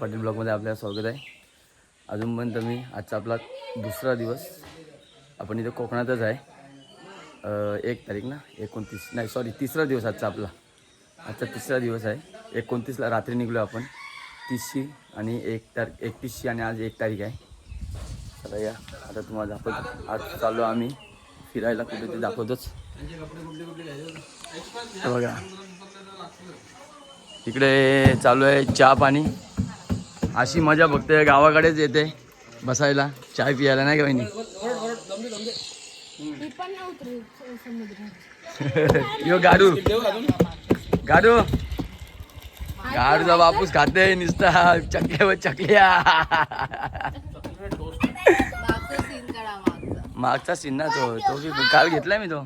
पाटील ब्लॉगमध्ये आपल्या स्वागत आहे. अजूनपर्यंत मी आजचा आपला दुसरा दिवस आपण इथे कोकणातच आहे. एक तारीख ना? एकोणतीस. नाही सॉरी तिसरा दिवस आजचा आपला. आजचा तिसरा दिवस आहे. एकोणतीसला रात्री निघलो आपण. तीसशी आणि एक तारीख एकतीसशी आणि आज एक तारीख आहे. चला या. आता तुम्हाला दाखवतो. आज चाललो आम्ही फिरायला कुठे ते दाखवतोच बघा. इकडे चालू आहे चहा पाणी. अशी मजा बघते गावाकडेच येते बसायला. चाय पियाला नाही का समुद्रात. यो गाडू. गाडू. गाडूचा बापूस खाते निसता चकल्या व चकल्या. मागचा सीन ना तो. तो बी काल घेतलाय मी तो.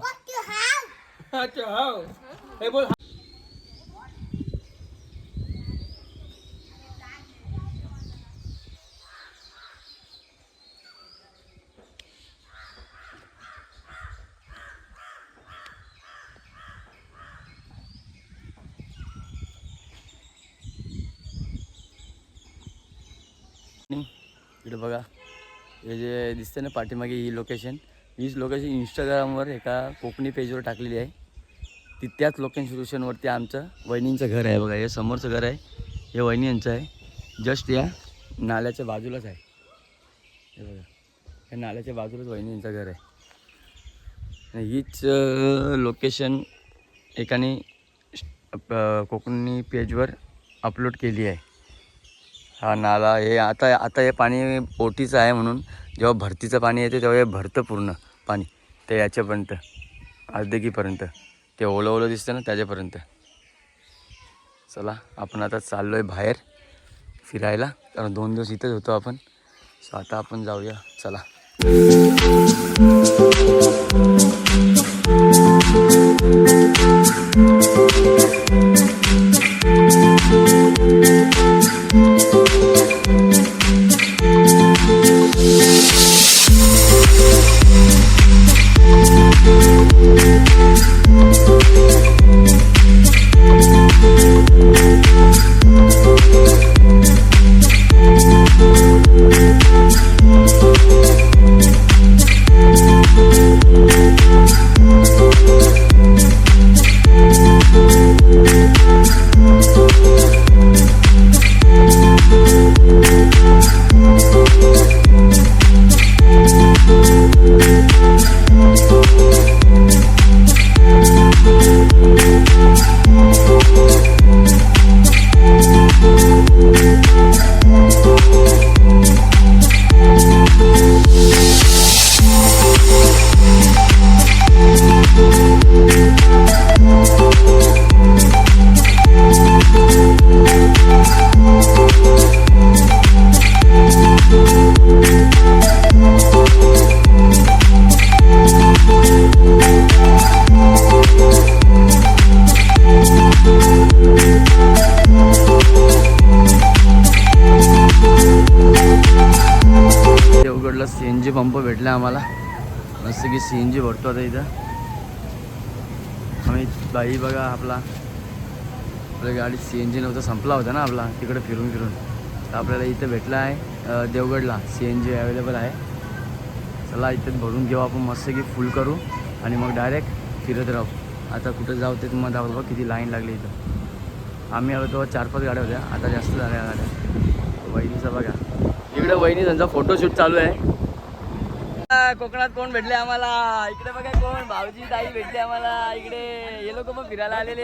इकडे बघा. हे जे दिसते ना पाठीमागे ही लोकेशन हीच लोकेशन इंस्टाग्रामवर एका कोकणी पेजवर टाकलेली आहे. ती त्याच लोकेशनवरती आमचं वहिनींचं घर आहे बघा. हे समोरचं घर आहे. हे वहिनी यांचं आहे. जस्ट या नाल्याच्या बाजूलाच आहे. हे बघा. या नाल्याच्या बाजूलाच वहिनींचं घर आहे. हीच लोकेशन एकाने कोकणी पेजवर अपलोड केली आहे. हा नाला हे आता आता हे पाणी पोटीचं आहे म्हणून जेव्हा भरतीचं पाणी येते तेव्हा हे भरतं पूर्ण पाणी. ते याच्यापर्यंत अर्धकीपर्यंत. ते ओलं ओलं दिसतं ना त्याच्यापर्यंत. चला आपण आता चाललो आहे बाहेर फिरायला. कारण दोन दिवस इथंच होतो आपण. सो आता आपण जाऊया. चला. देवगडला मस्त की सी एन जी भरतो आता इथं आम्ही बाई बघा आपला आपल्या गाडीत सी एन जी नव्हता संपला होता ना आपला तिकडे फिरून फिरून। तर आपल्याला इथं भेटला आहे देवगडला सी एन जी अवेलेबल आहे। चला इथं भरून घेऊ आपण मस्त की फुल करू आणि मग डायरेक्ट फिरत राहू। आता कुठं जाऊ ते तुम्हाला दाखवतो बघ किती लाईन लागली इथं। आम्ही आलो तेव्हा चार पाच गाड्या होत्या आता जास्त झाल्या गाड्या। वहिनीचा बघा। इकडे वहिनी त्यांचा फोटोशूट चालू आहे। कोकणात कोण भेटले आम्हाला? इकडे बघा कोण? भाऊजी ताई भेटले आम्हाला. इकडे हे लोक पण फिरायला आलेले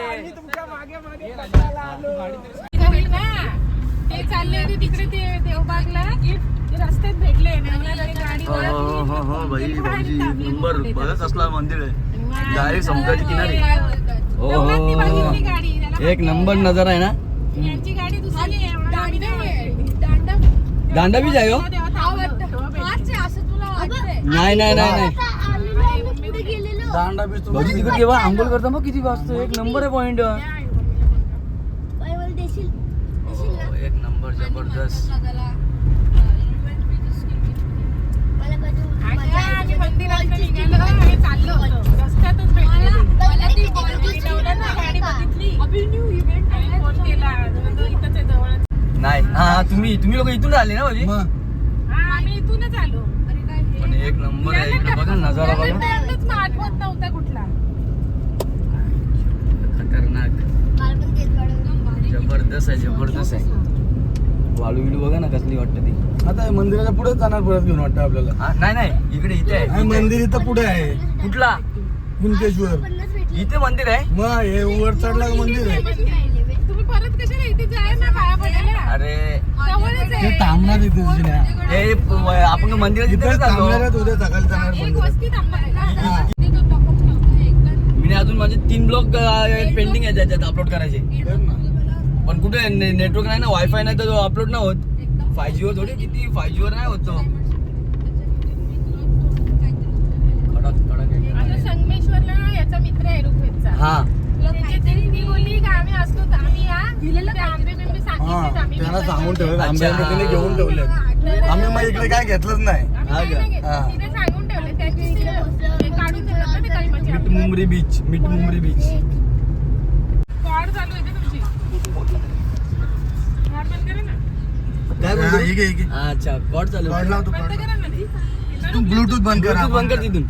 ते चालले होते तिकडे ते देवबागला. ते रस्त्यात भेटले. गाडी हो हो हो हो भाई भाऊजी नंबर बघत असला मंदिर आहे. डायरेक्ट समुद्राच्या किनारी हो हो एक नंबर नजर आहे ना? यांची गाडी दुसरी आहे. गाडी दांडा दांडा बीच आहे हो नाही नाही नाही नाही. भाऊजी तिकडे केव्हा आंघोळ करता मग? किती वाजतो? एक नंबर आहे पॉइंट एक नंबर जबरदस्त. नाही हा तुम्ही तुम्ही लोक इथून आले ना म्हणजे हा आम्ही इथूनच आलो. पण एक नंबर आहे. इकडे बघा नजारा बघा. आठवत नव्हता कुठला. खतरनाक. जबरदस्त आहे जबरदस्त आहे. वाळू बिळू बघा ना कसली वाटतं ती. आता हे मंदिराच्या पुढेच जाणार परत घेऊन वाटतं आपल्याला. हा नाही नाही. इकडे इथे आणि आहे मंदिर इथं पुढे आहे. कुठला? कुणकेश्वर इथे मंदिर आहे? मग हे वर चढला मंदिर आहे तुम्ही परत कशाला इथे जाय ना पाया पडायला अरे. ते थांबणार इथे जुन्या. हे आपण थांबणार उद्या सकाळी जाणार? हा. मी अजून माझे तीन ब्लॉग पेंडिंग आहे त्याच्यात अपलोड करायचे. कर ना. पण कुठे नेटवर्क नाही ना वायफाय नाही तर अपलोड नाही होत. फाय जी वर थोडी किती? फाय जी वर नाही होत तो. कडक कडक आहे. आता संगमेश्वरला याचा मित्र आहे ऋग्वेदचा हा. त्याची ती बोलली का आम्ही असतो आम्ही या. बिंबे हा त्यांना सांगून ठेवलं. अच्छा. आंब्याने तिने घेऊन ठेवले आम्ही मग इकडे काय घेतलंच नाही. हा. हा. मिठ. मुंबरी बीच मिठ मुंबरी बीच कॉड चालू आहे का तुमची? कॉड बंद करा ना. काय बोलतो? हे घे, घे. अच्छा कॉड चालू कॉर्ड लाव तू बंद कॉर्ड करा ना ती. ब्लूटूथ बंद कर Bluetooth बंद कर तिथून.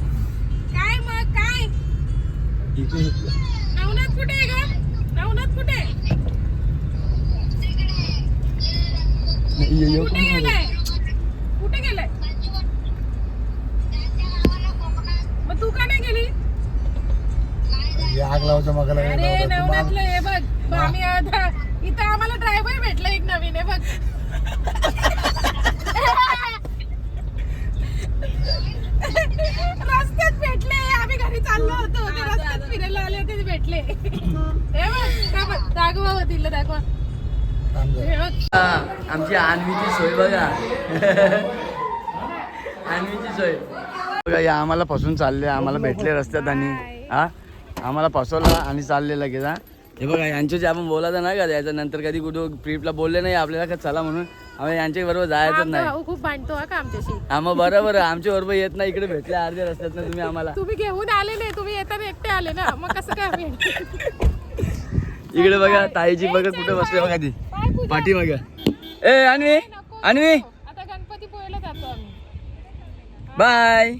काय मग काय? इकडे नवनाथ कुठे आहे का नवनाथ कुठे आहे? ये- ये- कुठे गेलाय? कुठे गेलाय? मग तू का नाही गेली? हे आग लावायच्या मागायला काय अरे नवनाथला हे बघ. आम्ही आता इथं आम्हाला ड्रायव्हर भेटला एक नवीन आहे बघ. रस्त्यात भेटले. आम्ही घरी चाललो होतो. ते रस्त्यात फिरायला आले होते भेटले. हे बघ का बघ दाखवा हो दाखवा. जरा. हे हा, आमची आणवीची सोय बघा. आणवीची सोय. बघा या आम्हाला फसून चालले आम्हाला भेटले रस्त्यात आणि हा? आम्हाला फसवला आणि चालले लगेच हा? हे बघा यांच्याशी आपण बोलायचं नाही का याच्या नंतर कधी कुठं ट्रिपला बोलले नाही आपल्याला का चला म्हणून? आम्ही यांच्या बरोबर आमचा नाही. खूप भांडतो हा का आमच्याशी? हा मग बरोबर. आमच्या बरोबर येत नाही इकडे भेटले अर्ध्या रस्त्यात तुम्ही आम्हाला. तुम्ही घेऊन आले नाही तुम्ही येताना एकटे आले ना मग कसं काय आम्ही इकडे बघा ताईची बघा कुठे बसले बघा ती? पाठी बघा. ए आणवी. आणवी आता गणपती पोहायला जातो आम्ही. बाय.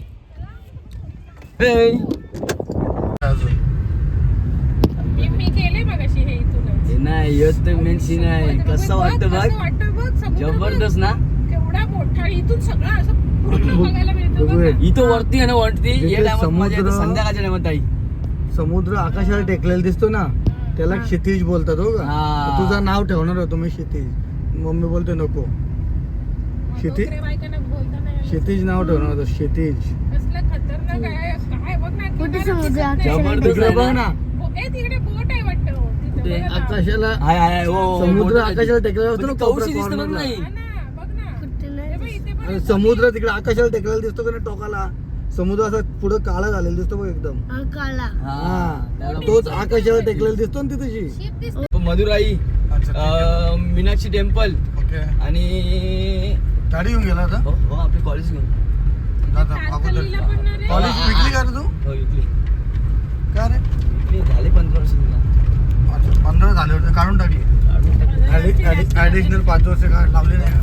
नाही येत तर मेन सीन आहे. कसं वाटतं बघ. जबरदस्त ना. केवढा मोठा इथून सगळं असं पूर्ण बघायला मिळतं बघ ना. इथं वरती आहे ना वरती. संध्याकाळच्या टायमात ताई. समुद्र आकाशाला टेकलेला दिसतो ना. त्याला हा. क्षितिज बोलतात हो का हा. तुझं नाव ठेवणार होतो मी क्षितिज मम्मी बोलते नको शेती- आलं. क्षितिज नाव ठेवणार होतं क्षितिज कसलं खतरनाक आहे काय बघ ना किनारा दिसत नाही. जबरदस्त तिकडे आहे बघ ना ना बो- ए तिकडे बोट आहे वाटतं हो. तिथे कुठे? बघा ना. आकाशाला हाय हाय हो, हो, समुद्र बोट. आकाशाला टेकलेला असतो ना पण ती कौशी कोपऱ्यात दिसतं बघ corner ला. नाही हा ना, बघ ना. हे बघ, इथे पण आणि समुद्र तिकडे आकाशाला टेकलेला दिसतो का नाही टोकाला समुद्र असा पुढे काळा झालेला दिसतो बघ एकदम. हा हा तोच आकाशाला टेकलेला दिसतो ना शिप दिसते. Madurai um, Meenakshi temple. Okay. आणि गाडी घेऊन गेला होता हो हो, आपली कॉलेज घेऊन. दादा, अगोदर. तारकर्लीला पण ना रे. कॉलेज विकली का रे तू? हो इकली का रे? इकली झाली पंधरा वर्ष तिला. अच्छा, पंधरा झाले होते. काढून टाकली. काढून टाकली. ऍडिशनल पाच वर्ष का लावले नाही? का.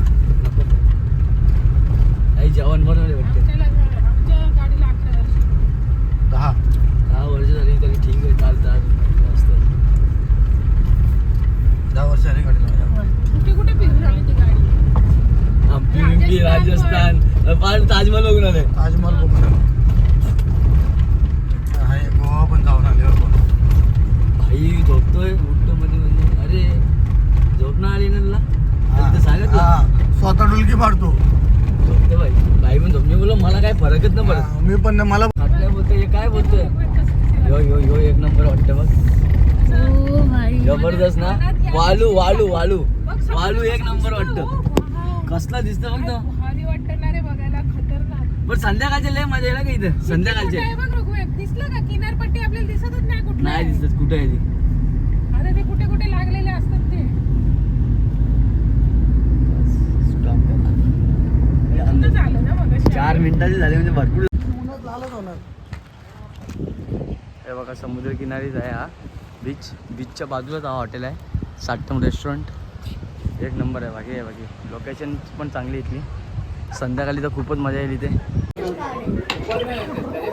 आई जेवण बनवले वाटते. आमच्या. दहा दहा वर्ष झाली तरी ठीक आहे चालतात मस्त. दहा वर्ष झाली गाडी. कुठे कुठे फिरून आली ती गाडी? हम्पी बिम्पी राजस्थान. फार ताजमहल बघून आले ताजमहल बघून आलो. गोवा पण जाऊन आले हो. भाई झोपतोय उठतो मध्ये मध्ये अरे झोपणं आली ना सांगत स्वतः डुलकी मारतो. झोपतो भाई. भाई पण झोपणे बोललो मला काय फरकच नाही पडत. मी पण मला हे काय बोलतोय? यो यो यो एक नंबर वाटतं बघ. जबरदस्त ना? वालू वालू वालू. वालू एक नंबर वाटतं. कसला दिसतं बघ तो. भारी वाटतं ना रे बघायला खतरनाक पण संध्याकाळचे लय मजा ना का इथं? संध्याकाळचे. कुठे? दिसलं का? किनारपट्टी आपल्याला दिसतच नाही कुठलं. नाही. दिसत कुठे आहे ती? आता ते कुठे कुठे लागलेले असतात ते. चार मिनिटाचे झाले म्हणजे भरपूर होणार. हे बघा समुद्र किनारीच आहे हा. बीच बीचच्या बाजूलाच हा हॉटेल आहे. साठम रेस्टॉरंट एक नंबर आहे बाकी आहे बाकी लोकेशन पण चांगली इथली. संध्याकाळी तर खूपच मजा येईल इथे.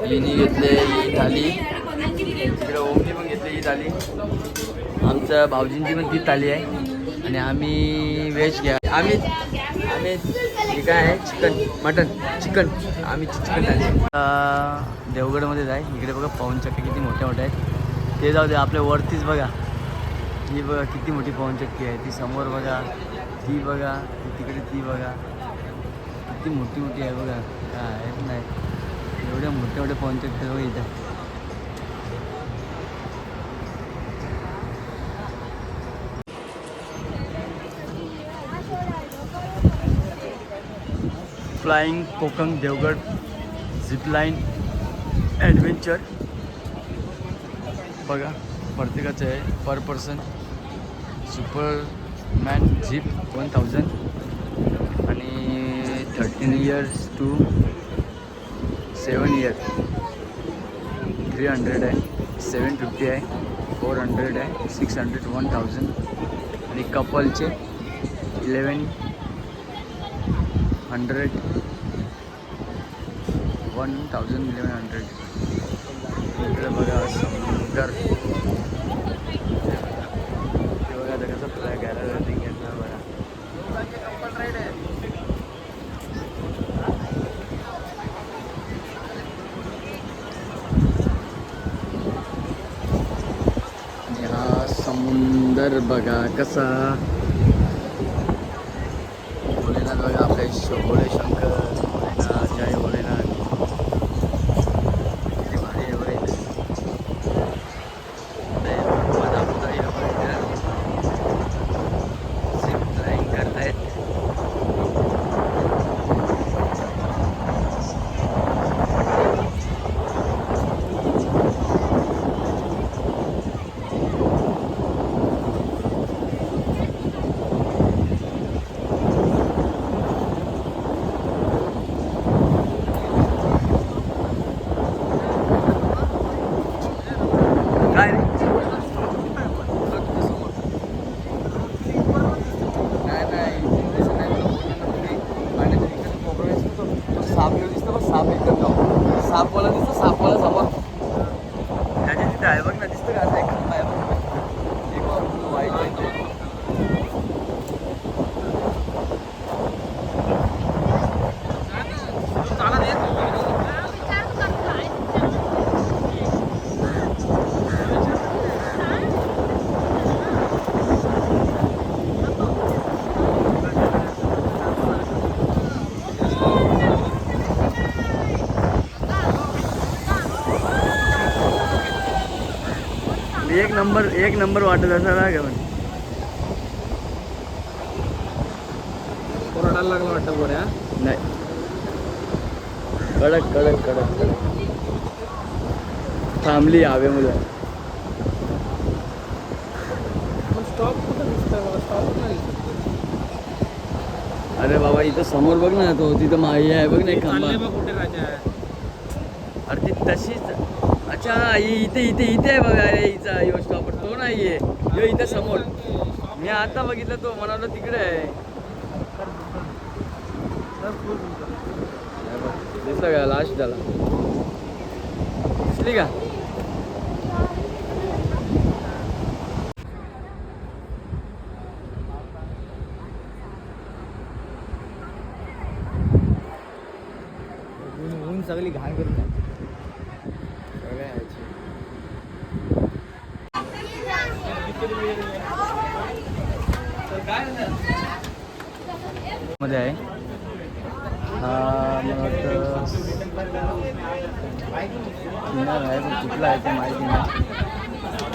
हिनी घेतले ही थाली. तिकडे ओमनी पण घेतली ही थाली. आमच्या भाऊजींची पण ती थाली आहे. आणि आम्ही व्हेज घ्या. आम्ही आम्ही हे काय आहे? Chicken mutton chicken. आम्ही चिकन थाली देवगडमध्ये जाय. इकडे बघा पवन चक्की किती मोठ्या मोठ्या आहेत. ते जाऊ दे आपल्या वरतीच बघा. ही बघा किती मोठी पवन चक्की आहे. ती समोर बघा. ती बघा. तिकडे ती बघा. किती मोठी मोठी आहे बघा. काय नाही एवढ्या मोठ्या मोठ्या पवन चक्की बघा इथं. Flying Konkan Devgad zipline adventure बघा प्रत्येकाचं आहे. Per person superman zip one thousand आणि thirteen years two seven year three hundred आहे. सेवन फिफ्टी आहे. फोर हंड्रेड आहे. सिक्स हंड्रेड वन थाउजंड आणि कपलचे eleven hundred one thousand eleven hundred इकडे बघा समुद्र ते बघा आता कसं फ्लॅग घ्यायला रनिंग घेतलं बघा आणि हा समुंदर बघा कसा भोलेनाथ बघा आपले शोभोळे शंकर भोलेनाथ जय भोलेनाथ किती भारी आहे बघा इथे. लय मजा मजा आहे बघा इथे. Zip line करतायत काय रे नाही नाही तसं नाही तुला बोललो ना तुम्ही. आणि तो इकडे कोपरा दिसतो तो साप येऊ दिसतो बघ साप एकदम जाऊ सापवाला दिसतो सापवाला समोर त्याच्या तिथे आहे बघ ना दिसतं का असं एक खांबा आहे बघ एक बघ, white आहे ते. एक नंबर एक नंबर वाटत असं ना घेऊन. रडायला लागला वाटतं गोड्या नाही. कडक कडक कडक कडक. थांबली स्टॉप कुठं दिसतोय मला? स्टॉप नाही अरे बाबा इथं समोर बघ ना तो तिथं माही आहे बघ ना एक खांबा. कुठे राजा अरे ती तशीच अच्छा इथे इथे इथे आहे बघा अरे हिचा यो स्टॉपर तो नाही आहे यो इथे समोर. मी आता बघितलं तो म्हणाला तिकडे आहे. दिसला का लास्ट झाला दिसली का ऊन सगळी घाण करून टाकली. मध्ये आहे हा मला वाटतं किनार आहे पण कुठला आहे ते माहिती नाही